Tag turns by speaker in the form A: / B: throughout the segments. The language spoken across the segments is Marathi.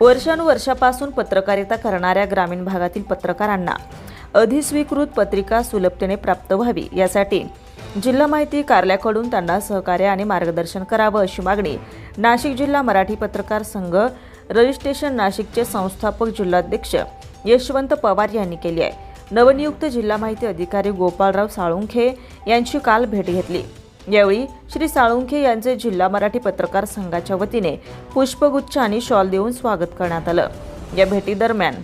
A: वर्षानुवर्षापासून पत्रकारिता करणाऱ्या ग्रामीण भागातील पत्रकारांना अधिस्वीकृत पत्रिका सुलभतेने प्राप्त व्हावी यासाठी जिल्हा माहिती कार्यालयाकडून त्यांना सहकार्य आणि मार्गदर्शन करावं अशी मागणी नाशिक जिल्हा मराठी पत्रकार संघ रजिस्ट्रेशन नाशिकचे संस्थापक जिल्हाध्यक्ष यशवंत पवार यांनी केली आहे. नवनियुक्त जिल्हा माहिती अधिकारी गोपाळराव साळुंखे यांची काल भेट घेतली. यावेळी श्री साळुंखे यांचे जिल्हा मराठी पत्रकार संघाच्या वतीने पुष्पगुच्छ आणि शॉल देऊन स्वागत करण्यात आलं. या भेटीदरम्यान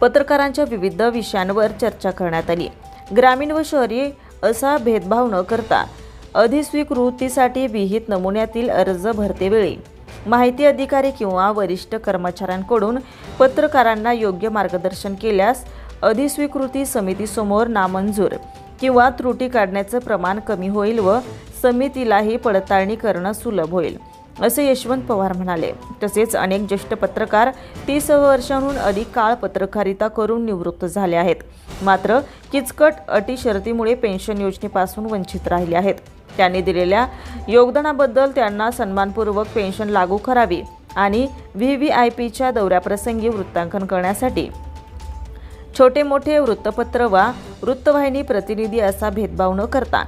A: पत्रकारांच्या विविध विषयांवर चर्चा करण्यात आली. ग्रामीण व शहरी असा भेदभाव न करता अधिस्वीकृतीसाठी विहित नमुन्यातील अर्ज भरतेवेळी माहिती अधिकारी किंवा वरिष्ठ कर्मचाऱ्यांकडून पत्रकारांना योग्य मार्गदर्शन केल्यास अधिस्वीकृती समितीसमोर नामंजूर किंवा त्रुटी काढण्याचं प्रमाण कमी होईल व समितीलाही पडताळणी करणं सुलभ होईल असे यशवंत पवार म्हणाले. तसेच अनेक ज्येष्ठ पत्रकार तीस वर्षांहून अधिक काळ पत्रकारिता करून निवृत्त झाले आहेत. मात्र किचकट अटी शर्तीमुळे पेन्शन योजनेपासून वंचित राहिले आहेत. त्यांनी दिलेल्या योगदानाबद्दल त्यांना सन्मानपूर्वक पेन्शन लागू करावी आणि व्ही व्ही आय पीच्या दौऱ्याप्रसंगी वृत्तांकन करण्यासाठी छोटे मोठे वृत्तपत्र वा वृत्तवाहिनी प्रतिनिधी असा भेदभाव न करता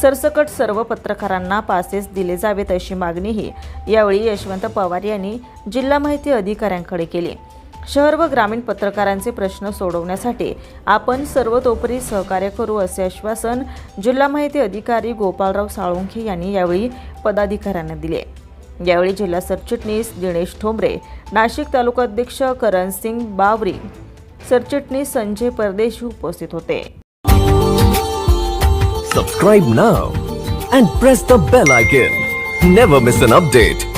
A: सरसकट सर्व पत्रकारांना पासेस दिले जावेत अशी मागणीही यावेळी यशवंत पवार यांनी जिल्हा माहिती अधिकाऱ्यांकडे केली. शहर व ग्रामीण पत्रकारांचे प्रश्न सोडवण्यासाठी आपण सर्वतोपरी सहकार्य करू असे आश्वासन जिल्हा माहिती अधिकारी गोपाळराव साळुंखे यांनी यावेळी पदाधिकाऱ्यांना दिले. यावेळी जिल्हा सरचिटणीस दिनेश ठोंबरे नाशिक तालुकाध्यक्ष करणसिंग बावरी सरचिटणीस संजय परदेशी उपस्थित होते.
B: सबस्क्राईब ना and press the bell icon never miss an update